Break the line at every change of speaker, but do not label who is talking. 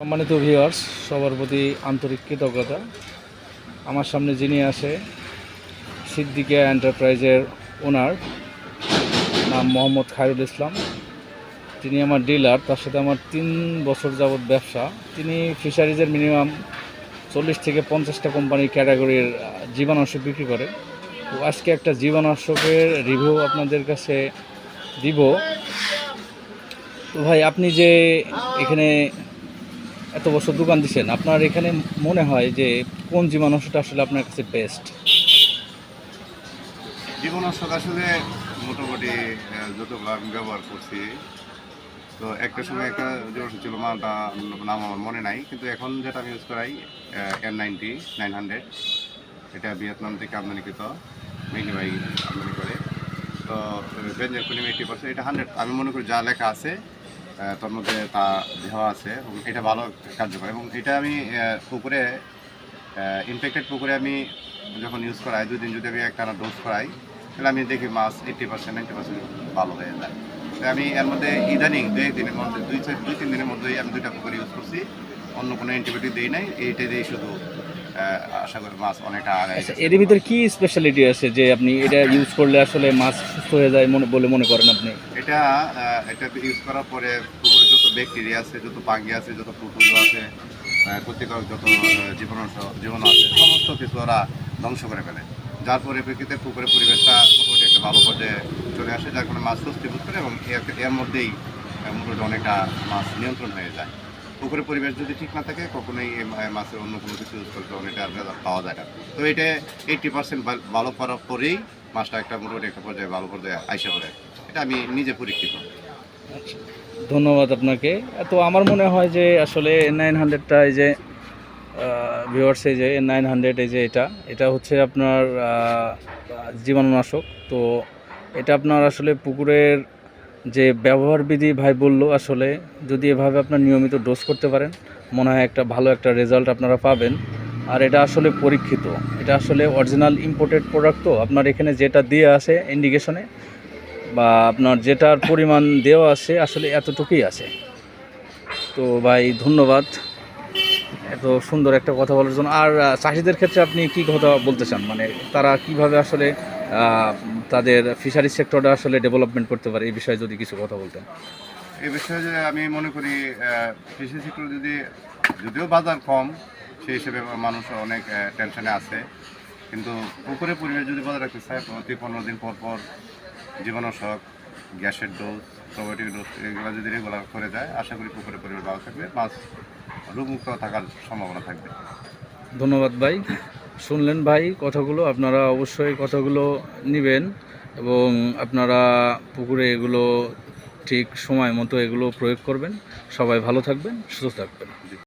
সম্মানিত ভিউয়ার্স সবার প্রতি আন্তরিক কৃতজ্ঞতা। আমার সামনে যিনি আছে সিদ্দিকা এন্টারপ্রাইজের ওনার নাম মোহাম্মদ খায়রুল ইসলাম। তিনি আমার ডিলার তার সাথে আমার তিন বছর যাবৎ ব্যবসা। তিনি ফিশারিজের মিনিমাম চল্লিশ থেকে পঞ্চাশটা কোম্পানির ক্যাটাগরির জীবাণুনাশক বিক্রি করে। তো আজকে একটা জীবাণুনাশকের রিভিউ আপনাদের কাছে দিব। তো ভাই, আপনি যে এখানে এত বছর দোকান দিচ্ছেন আপনার এখানে মনে হয় যে কোন জীবাণুটা আসলে আপনার কাছে বেস্ট
জীবনাশক আসলে মোটামুটি যতগুলো আমি ব্যবহার করছি, তো একটা সময় একটা জীবনাশক ছিল, মালটা নাম আমার মনে নাই, কিন্তু এখন যেটা আমি ইউজ করাই এন নাইনটি নাইন হান্ড্রেড এটা ভিয়েতনাম থেকে আমদানিকৃত মেঘনি ভাই আমদানি করে। তো, বেঞ্জের কুনিম এইটি পার্সেন্ট এটা হান্ড্রেড আমি মনে করি যা লেখা আছে তার মধ্যে তা দেওয়া আছে এটা ভালো কার্যকর। এবং এটা আমি পুকুরে ইনফেক্টেড পুকুরে আমি যখন ইউজ করাই, দুই দিন যদি আমি একটা ডোজ করাই, তাহলে আমি দেখি মাছ এইটটি পার্সেন্ট নাইনটি পার্সেন্ট ভালো হয়ে যায়। আমি এর মধ্যে ইদানিং দুই একদিনের মধ্যে, দুই দুই, তিন দিনের মধ্যেই আমি দুইটা পুকুর ইউজ করছি। অন্য কোনো অ্যান্টিবায়োটিক দিই নাই, এইটা দিয়ে শুধু আশা করি মাছ অনেকটা আগায়
আচ্ছা এর ভিতরে কি স্পেশালিটি আছে যে আপনি এটা ইউজ করলে আসলে মাছ সুস্থ হয়ে যায় মনে বলে মনে করেন আপনি?
এটা এটা ইউজ করার পরে পুকুরে যত ব্যাকটেরিয়া আছে যত পাঙ্গি আছে যত পুকুর আছে ক্ষতিকারক যত আহ, জীবাণু জীবাণু আছে সমস্ত কিছু ওরা ধ্বংস করে ফেলে। যার পরিপ্রেক্ষিতে পুকুরের পরিবেশটা মোটামুটি একটা ভালো পর্যায়ে চলে আসে যার কারণে মাছ স্বস্তি বোধ করে এবং এর- এর মধ্যেই মোটামুটি অনেকটা মাছ নিয়ন্ত্রণ হয়ে যায়। পুকুরের পরিবেশ যদি ঠিক না থাকে, কখনোই মাছের অন্য কোনো কিছু ইউজ করতে অনেকটা রেজাল্ট পাওয়া যায় না। তো এটা এইটটি পার্সেন্ট ভালো করার পরেই মাছটা একটা মোটামুটি একটা পর্যায়ে ভালো পর্যায়ে আইসা পড়ে। এটা আমি নিজে পরীক্ষিত।
ধন্যবাদ আপনাকে। তো আমার মনে হয় যে আসলে নাইন হান্ড্রেডটা এই যে ভিওয়ার্স এই যে নাইন হান্ড্রেড এই যে এটা এটা হচ্ছে আপনার জীবাণুনাশক। তো এটা আপনার আসলে পুকুরের যে ব্যবহার বিধি ভাই বলল আসলে, যদি এভাবে আপনার নিয়মিত ডোজ করতে পারেন, মনে হয় একটা ভালো একটা রেজাল্ট আপনারা পাবেন। আর এটা আসলে পরীক্ষিত। এটা আসলে অরিজিনাল ইম্পোর্টেড প্রোডাক্ট তো। আপনার এখানে যেটা দিয়ে আছে ইন্ডিকেশনে বা আপনার যেটার পরিমাণ দেওয়া আছে আসলে এতটুকুই আছে তো ভাই, ধন্যবাদ। এত সুন্দর একটা কথা বলার জন্য। আর চাষিদের ক্ষেত্রে আপনি কি কথা বলতে চান? মানে তারা কীভাবে আসলে তাদের ফিশারি সেক্টরটা আসলে ডেভেলপমেন্ট করতে পারে এই বিষয়ে যদি কিছু কথা বলতেন।
এই বিষয়ে আমি মনে করি কৃষি সেক্টর যদি যদিও বাজার কম সেই হিসেবে মানুষ অনেক টেনশনে আছে। কিন্তু পুকুরের পরিবেশ যদি বজায় রাখতে চায় প্রতি পনেরো দিন পর পর জীবাণুষক গ্যাসের ডোজ প্রোবায়োটিক ডোজ এগুলো যদি রেগুলার করে যায় আশা করি পুকুরের পরিবেশ ভালো থাকবে মাছ রোগমুক্ত থাকার সম্ভাবনা থাকবে।
ধন্যবাদ ভাই। শুনলেন ভাই কথাগুলো, আপনারা অবশ্যই কথাগুলো নেবেন এবং আপনারা পুকুরে এগুলো ঠিক সময় মতো এগুলো প্রয়োগ করবেন। সবাই ভালো থাকবেন, সুস্থ থাকবেন।